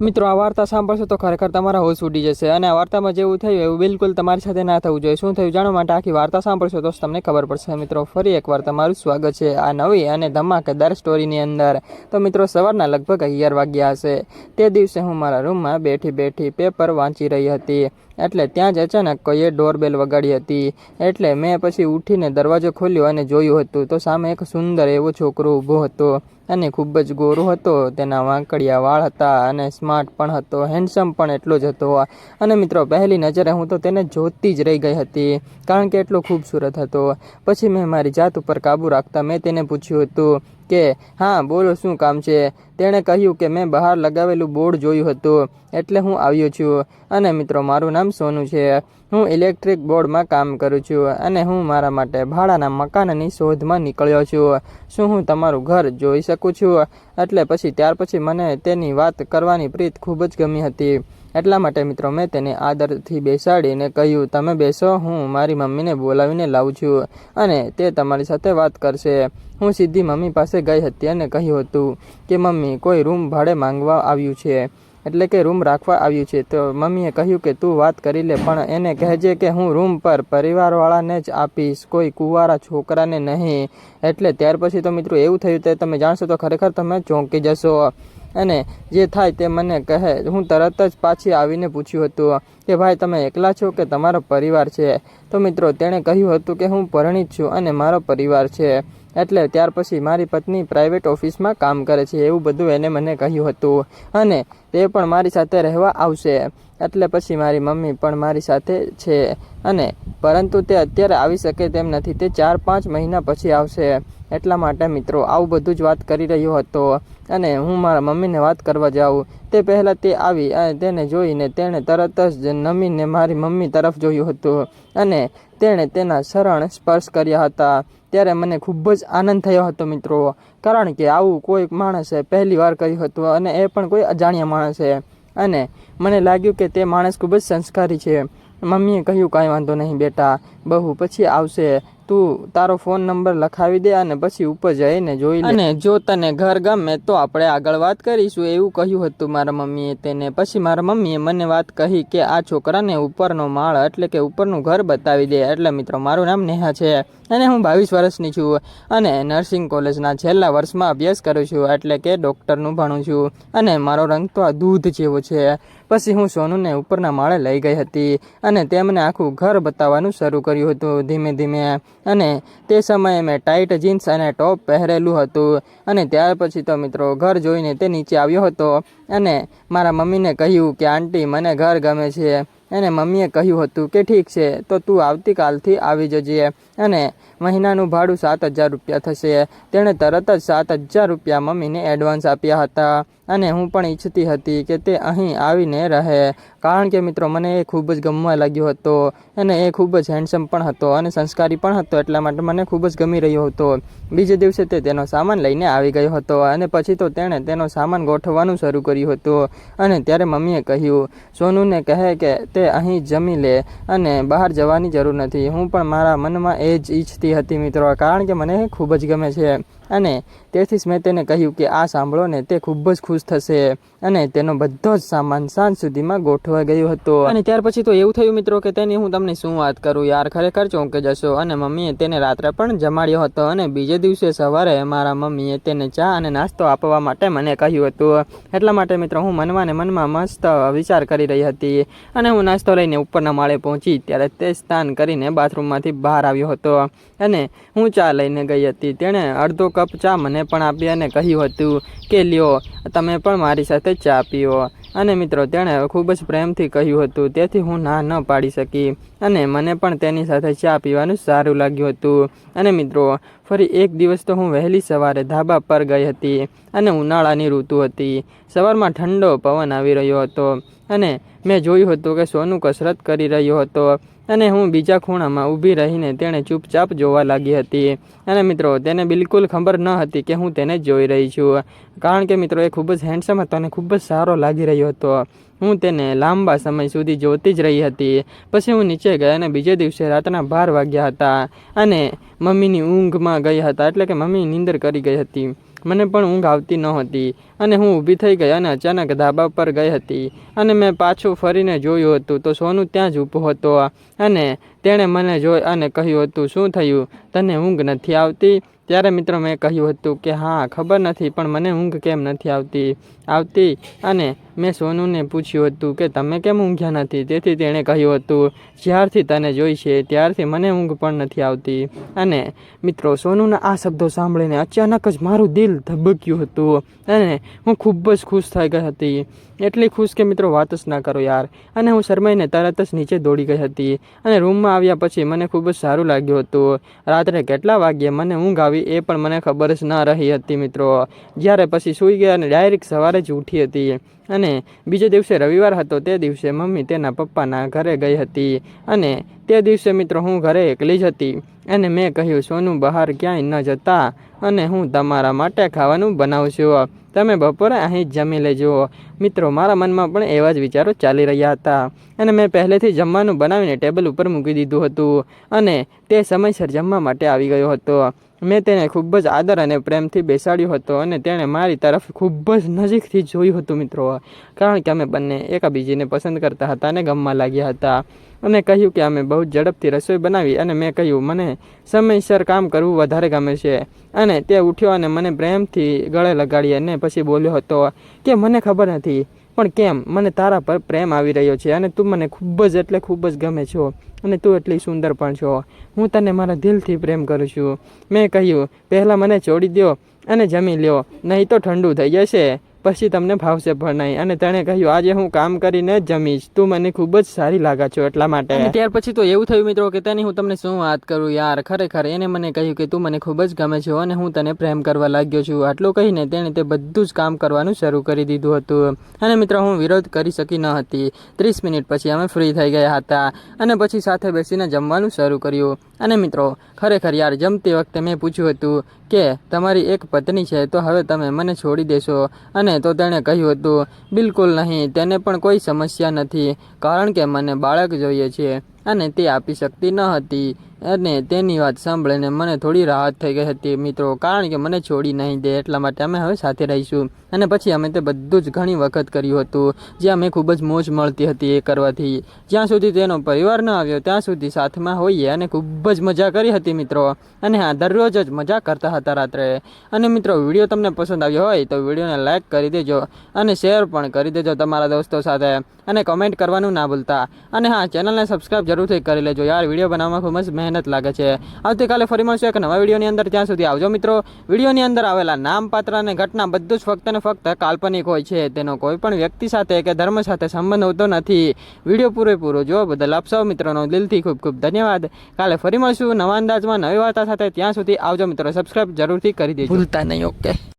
મિત્રો, આ વાર્તા સાંભળશો તો ખરેખર તમારા હોશ ઉડી જશે અને આ વાર્તામાં જેવું થયું એવું બિલકુલ તમારી સાથે ના થવું જોઈએ. શું થયું જાણવા માટે આખી વાર્તા સાંભળશો તો તમને ખબર પડશે. મિત્રો, ફરી એકવાર તમારું સ્વાગત છે આ નવી અને ધમાકેદાર સ્ટોરીની અંદર. તો મિત્રો, સવારના લગભગ અગિયાર વાગ્યા હશે. તે દિવસે હું મારા રૂમમાં બેઠી બેઠી પેપર વાંચી રહી હતી. એટલે ત્યાં જ અચાનક કોઈએ ડોરબેલ વગાડી હતી. એટલે મેં પછી ઉઠીને દરવાજો ખોલ્યો અને જોયું હતું તો સામે એક સુંદર એવો છોકરો ઊભો હતો. અને ખૂબ જ ગોરો હતો, તેના વાંકડિયા વાળ હતા અને સ્માર્ટ પણ હતો હેન્ડસમ પણ એટલો જ હતો. અને મિત્રો, પહેલી નજરે હું તો તેને જોતી જ રહી ગઈ હતી, કારણ કે એટલો ખૂબસૂરત હતો. પછી મેં મારી જાત ઉપર કાબૂ રાખતા મેં તેને પૂછ્યું હતું કે, હા, બોલો શું કામ છે? તેણે કહ્યું કે, મેં બહાર લગાવેલું બોર્ડ જોયું હતું, એટલે હું આવ્યો છું. અને મિત્રો, મારું નામ સોનું છે. હું ઇલેક્ટ્રિક બોર્ડમાં કામ કરું છું અને હું મારા માટે ભાડાના મકાનની શોધમાં નીકળ્યો છું. શું હું તમારું ઘર જોઈ શકું છું? એટલે પછી, ત્યાર પછી મને તેની વાત કરવાની પ્રીત ખૂબ જ ગમી હતી. એટલા માટે મિત્રો મેં તેને આદરથી બેસાડીને કહ્યું, તમે બેસો, હું મારી મમ્મીને બોલાવીને લાવું છું અને તે તમારી સાથે વાત કરશે. હું સીધી મમ્મી પાસે ગઈ હતી અને કહ્યું હતું કે, મમ્મી, કોઈ રૂમ ભાડે માંગવા આવ્યું છે. એટલે કે રૂમ રાખવા આવ્યું છે. તો મમ્મીએ કહ્યું કે તું વાત કરી લે, પણ એને કહેજે કે હું રૂમ પર પરિવારવાળાને જ આપીશ, કોઈ કુંવારા છોકરાને નહીં. એટલે ત્યાર પછી તો મિત્રો એવું થયું તે તમે જાણશો તો ખરેખર તમે ચોંકી જશો. અને જે થાય તે મને કહે. હું તરત જ પાછી આવીને પૂછ્યું હતું કે, ભાઈ, તમે એકલા છો કે તમારો પરિવાર છે? તો મિત્રો તેણે કહ્યું હતું કે, હું પરણિત છું અને મારો પરિવાર છે. એટલે ત્યાર પછી મારી પત્ની પ્રાઇવેટ ઓફિસમાં કામ કરે છે, એવું બધું એને મને કહ્યું હતું. અને તે પણ મારી સાથે રહેવા આવશે. એટલે પછી મારી મમ્મી પણ મારી સાથે છે. અને પરંતુ તે અત્યારે આવી શકે તેમ નથી. તે ચાર પાંચ મહિના પછી આવશે. એટલા માટે મિત્રો આવું બધું જ વાત કરી રહ્યો હતો. અને હું મારા મમ્મીને વાત કરવા જાઉં. તે પહેલાં તે આવી અને તેને જોઈને તેણે તરત જ નમીને મારી મમ્મી તરફ જોયું હતું. અને તેણે તેના શરણ સ્પર્શ કર્યા હતા. ત્યારે મને ખૂબ જ આનંદ થયો હતો મિત્રો. કારણ કે આવું કોઈ માણસે પહેલી વાર કર્યું હતું અને એ પણ કોઈ અજાણ્યા માણસે. અને મને લાગ્યું કે તે માણસ ખૂબ જ સંસ્કારી છે. મમ્મીએ કહ્યું, કાંઈ વાંધો નહીં બેટા. બહુ પછી આવશે. તું તારો ફોન નંબર લખાવી દે અને પછી ઉપર જઈને જોઈ લે. અને જો તને ઘર ગમે તો આપણે આગળ વાત કરીશું. એવું કહ્યું હતું મારા મમ્મીએ તેને. પછી મારા મમ્મીએ મને વાત કહી કે આ છોકરાને ઉપરનો માળ એટલે કે ઉપરનું ઘર બતાવી દે. એટલે મિત્રો, મારું નામ નેહા છે અને હું બાવીસ વર્ષની છું અને નર્સિંગ કોલેજના છેલ્લા વર્ષમાં અભ્યાસ કરું છું એટલે કે ડૉક્ટરનું ભણું છું. અને મારો રંગ તો આ દૂધ જેવો છે. પછી હું સોનુને ઉપરના માળે લઈ ગઈ હતી અને તેમને આખું ઘર બતાવવાનું શરૂ કર્યું હતું ધીમે ધીમે. અને તે સમયે મેં ટાઈટ જીન્સ અને ટોપ પહેરેલું હતું. અને ત્યાર પછી તો મિત્રો ઘર જોઈને તે નીચે આવ્યો હતો. અને મારા મમ્મીને કહ્યું કે, આંટી, મને ઘર ગમે છે. અને મમ્મીએ કહ્યું હતું કે, ઠીક છે, તો તું આવતીકાલથી આવી જજે. અને મહિનાનું ભાડું સાત હજાર રૂપિયા થશે. તેણે તરત જ સાત હજાર રૂપિયા મમ્મીને એડવાન્સ આપ્યા હતા. અને હું પણ ઈચ્છતી હતી કે તે અહીં આવીને રહે. કારણ કે મિત્રો, મને એ ખૂબ જ ગમવા લાગ્યો હતો અને એ ખૂબ જ હેન્ડસમ પણ હતો અને સંસ્કારી પણ હતો, એટલા માટે મને ખૂબ જ ગમી રહ્યો હતો. બીજે દિવસે તે તેનો સામાન લઈને આવી ગયો હતો અને પછી તો તેણે તેનો સામાન ગોઠવવાનું શરૂ કર્યું હતું. અને ત્યારે મમ્મીએ કહ્યું, સોનુને કહે કે તે અહીં જમી લે અને બહાર જવાની જરૂર નથી. હું પણ મારા મનમાં એ જ ઈચ્છતી હતી મિત્રો, કારણ કે મને ખૂબ જ ગમે છે. અને તેથી જ મેં તેને કહ્યું કે આ સાંભળો ને તે ખૂબ જ ખુશ થશે. અને તેનો બધો જ સામાન સાંજ સુધીમાં ગોઠવાઈ ગયો હતો. અને ત્યાર પછી તો એવું થયું મિત્રો કે તેની હું તમને શું વાત કરું યાર, ખરેખર ચોંકે જશો. અને મમ્મીએ તેને રાત્રે પણ જમાડ્યો હતો અને બીજે દિવસે સવારે મારા મમ્મીએ તેને ચા અને નાસ્તો આપવા માટે મને કહ્યું હતું. એટલા માટે મિત્રો હું મનમાં ને મનમાં મસ્ત વિચાર કરી રહી હતી. અને હું નાસ્તો લઈને ઉપરના માળે પહોંચી ત્યારે તે સ્નાન કરીને બાથરૂમમાંથી બહાર આવ્યો હતો. અને હું ચા લઈને ગઈ હતી. તેણે અડધો કપ ચા મને પણ આપી અને કહ્યું હતું કે, લ્યો, તમે પણ મારી સાથે ચા પીઓ. અને મિત્રો, તેણે ખૂબ જ પ્રેમથી કહ્યું હતું. તેથી હું ના, ન પાડી શકી. અને મને પણ તેની સાથે ચા પીવાનું સારું લાગ્યું હતું. અને મિત્રો, ફરી એક દિવસ તો હું વહેલી સવારે ધાબા પર ગઈ હતી અને ઉનાળાની ઋતુ હતી. સવારમાં ઠંડો પવન આવી રહ્યો હતો અને મેં જોયું હતું કે સોનું કસરત કરી રહ્યો હતો. અને હું બીજા ખૂણામાં ઊભી રહીને તેણે ચૂપચાપ જોવા લાગી હતી. અને મિત્રો, તેને બિલકુલ ખબર ન હતી કે હું તેને જોઈ રહી છું. કારણ કે મિત્રો, એ ખૂબ જ હેન્ડસમ હતો અને ખૂબ જ સારો લાગી રહ્યો હતો. હું તેને લાંબા સમય સુધી જોતી જ રહી હતી. પછી હું નીચે ગયા અને બીજે દિવસે રાતના બાર વાગ્યા હતા અને મમ્મીની ઊંઘમાં ગયા હતા, એટલે કે મમ્મી નીંદર કરી ગઈ હતી. મને પણ ઊંઘ આવતી નહોતી અને હું ઊભી થઈ ગઈ અને અચાનક ધાબા પર ગઈ હતી. અને મેં પાછું ફરીને જોયું હતું તો સોનું ત્યાં જ ઊભો હતો. અને તેણે મને જોઈ અને કહ્યું હતું, શું થયું? તને ઊંઘ નથી આવતી? ત્યારે મિત્રો મેં કહ્યું હતું કે, હા, ખબર નથી, પણ મને ઊંઘ કેમ નથી આવતી? આવતી અને મેં સોનુને પૂછ્યું હતું કે, તમે કેમ ઊંઘ્યા નથી? તેથી તેણે કહ્યું હતું, જ્યારથી તને જોઈ છે, ત્યારથી મને ઊંઘ પણ નથી આવતી. અને મિત્રો, સોનુના આ શબ્દો સાંભળીને અચાનક જ મારું દિલ ધબક્યું હતું. અને હું ખૂબ જ ખુશ થઈ ગઈ હતી. એટલી ખુશ કે મિત્રો વાત જ ના કરો યાર. અને હું શરમાઈને તરત જ નીચે દોડી ગઈ હતી. અને રૂમમાં આવ્યા પછી મને ખૂબ જ સારું લાગ્યું હતું. રાત્રે કેટલા વાગ્યે મને ઊંઘ આવી એ પણ મને ખબર જ ના રહી હતી મિત્રો. જ્યારે પછી સૂઈ ગયા અને ડાયરેક્ટ સવારે જ ઉઠી હતી. અને બીજે દિવસે રવિવાર હતો તે દિવસે મમ્મી તેના પપ્પાના ઘરે ગઈ હતી. અને તે દિવસે મિત્રો હું ઘરે એકલી જ હતી. અને મેં કહ્યું, સોનું બહાર ક્યાંય ન જતા. અને હું તમારા માટે ખાવાનું બનાવું છું. તમે બપોરે અહીં જ જમી લેજો. મિત્રો, મારા મનમાં પણ એવા જ વિચારો ચાલી રહ્યા હતા. અને મેં પહેલેથી જમવાનું બનાવીને ટેબલ ઉપર મૂકી દીધું હતું. અને તે સમયસર જમવા માટે આવી ગયો હતો. મેં તેને ખૂબ જ આદર અને પ્રેમથી બેસાડ્યો હતો અને તેણે મારી તરફ ખૂબ જ નજીકથી જોયું હતું મિત્રો. કારણ કે અમે બંને એકાબીજીને પસંદ કરતા હતા અને ગમવા લાગ્યા હતા. અને કહ્યું કે અમે બહુ ઝડપથી રસોઈ બનાવી અને મેં કહ્યું, મને સમયસર કામ કરવું વધારે ગમે છે. અને તે ઉઠ્યો અને મને પ્રેમથી ગળે લગાડી અને પછી બોલ્યો હતો કે, મને ખબર નથી પણ કેમ? મને તારા પર પ્રેમ આવી રહ્યો છે અને તું મને ખૂબ જ એટલે ખૂબ જ ગમે છો અને તું એટલી સુંદર પણ છો. હું તને મારા દિલથી પ્રેમ કરું છું. મેં કહ્યું, પહેલાં મને છોડી દો અને જમી લ્યો, નહીં તો ઠંડુ થઈ જશે. પછી તમને ભાવશે પણ નહીં અને તેણે કહ્યું, આજે હું કામ કરીને જમીશ. તું મને ખૂબ જ સારી લાગા છો એટલા માટે. ત્યાર પછી તો એવું થયું મિત્રો કે તેની હું તમને શું વાત કરું યાર? ખરેખર એને મને કહ્યું કે તું મને ખૂબ જ ગમે છે અને હું તને પ્રેમ કરવા લાગ્યો છું. આટલું કહીને તેણે તે બધું જ કામ કરવાનું શરૂ કરી દીધું હતું. અને મિત્રો, હું વિરોધ કરી શકી ન હતી. ત્રીસ મિનિટ પછી અમે ફ્રી થઈ ગયા હતા અને પછી સાથે બેસીને જમવાનું શરૂ કર્યું. અને મિત્રો, ખરેખર યાર, જમતી વખતે મેં પૂછ્યું હતું કે, તમારી એક પત્ની છે, તો હવે તમે મને છોડી દેશો. અને તો તેણે કહ્યું હતું, બિલકુલ નહીં, તેને પણ કોઈ સમસ્યા નથી, કારણ કે મને બાળક જોઈએ છે અને તે આપી શકતી ન હતી. અને તેની વાત સાંભળીને મને થોડી રાહત થઈ ગઈ હતી, મિત્રો. કારણ કે મને છોડી નહીં દે એટલા માટે અમે હવે સાથે રહીશું. અને પછી અમે તે બધું જ ઘણી વખત કર્યું હતું જ્યાં અમે ખૂબ જ મોજ મળતી હતી એ કરવાથી. જ્યાં સુધી તેનો પરિવાર ન આવ્યો, ત્યાં સુધી સાથમાં હોઈએ અને ખૂબ જ મજા કરી હતી, મિત્રો. અને હા, દરરોજ જ મજા કરતા હતા રાત્રે. અને મિત્રો, વીડિયો તમને પસંદ આવ્યો હોય તો વિડીયોને લાઇક કરી દેજો અને શેર પણ કરી દેજો તમારા દોસ્તો સાથે. અને કમેન્ટ કરવાનું ના ભૂલતા. અને હા, ચેનલને સબસ્ક્રાઈબ જરૂરથી કરી લેજો. યાર, વીડિયો બનાવવામાં ખૂબ જ મહેનત લાગે છે. આવતીકાલે ફરી મળશું એક નવા વિડીયોની અંદર. ત્યાં સુધી આવજો મિત્રો. વિડીયોની અંદર આવેલા નામ પાત્ર અને ઘટના બધું જ ફક્ત ને ફક્ત કાલ્પનિક હોય છે. તેનો કોઈ પણ વ્યક્તિ સાથે કે ધર્મ સાથે સંબંધ હોતો નથી. વીડિયો પૂરેપૂરો જોવા બદલ આપ સૌ મિત્રોનો દિલથી ખૂબ ખૂબ ધન્યવાદ. કાલે ફરી મળશું નવા અંદાજમાં નવી વાર્તા સાથે. ત્યાં સુધી આવજો મિત્રો. સબસ્ક્રાઈબ જરૂરથી કરી દેજો. ભૂલતા નહીં ઓકે